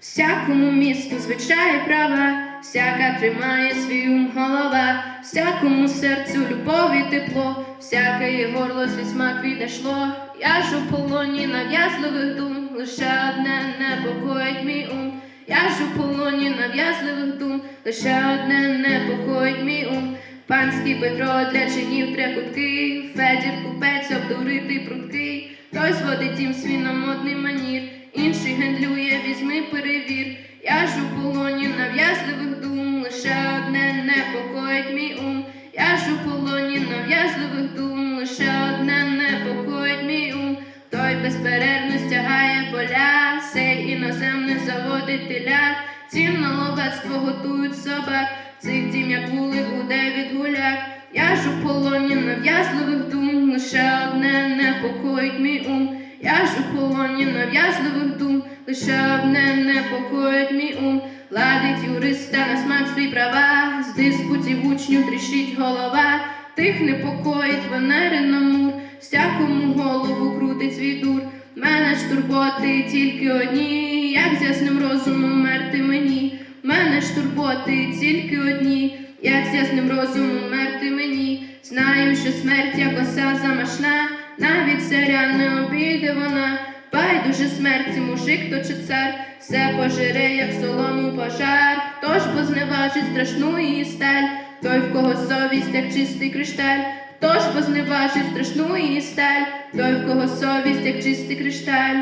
Всякому місту звичай права, всяка тримає свій ум голова, всякому серцю любов і тепло, всяке є горло зі смак відійшло. Я ж у полоні нав'язливих дум, лише одне непокоїть мій ум. Я ж у полоні нав'язливих дум, лише одне непокоїть мій ум. Панський Петро для чинів трекутки, Федір купець обдуритий прудкий, той зводить дім свій на модний манір, інший гендлює, візьми перевір. Я ж у полоні нав'язливих дум, лише одне непокоїть мій ум. Я ж у полоні нав'язливих дум, лише одне непокоїть мій ум. Той безперервно стягає поля, сей іноземних заводить телят, цім на ловецтво готують собак, цих дім, як вулик гуде від гуляк. Я ж у полоні нав'язливих дум, лише одне непокоїть мій ум. Я ж у полоні нав'язливих дум, лише одне непокоїть мій ум. Ладить юриста на смак свій права, з диспутів учню тріщить голова, тих непокоїть Венерин Амур, всякому голову крутить свій дур. Мене ж турботи тільки одні, як з ясним розумом мерти мені. Мене ж турботи тільки одні, як з ясним розумом мерти мені. Знаю, що смерть як оса замашна, навіть царя не обійде вона. Байдуже смерті мужик то чи цар, все пожире, як солому пожар, тож позневажить страшну її сталь, той, в кого совість, як чистий кришталь, тож позневажить страшну її сталь, той, в кого совість, як чистий кришталь.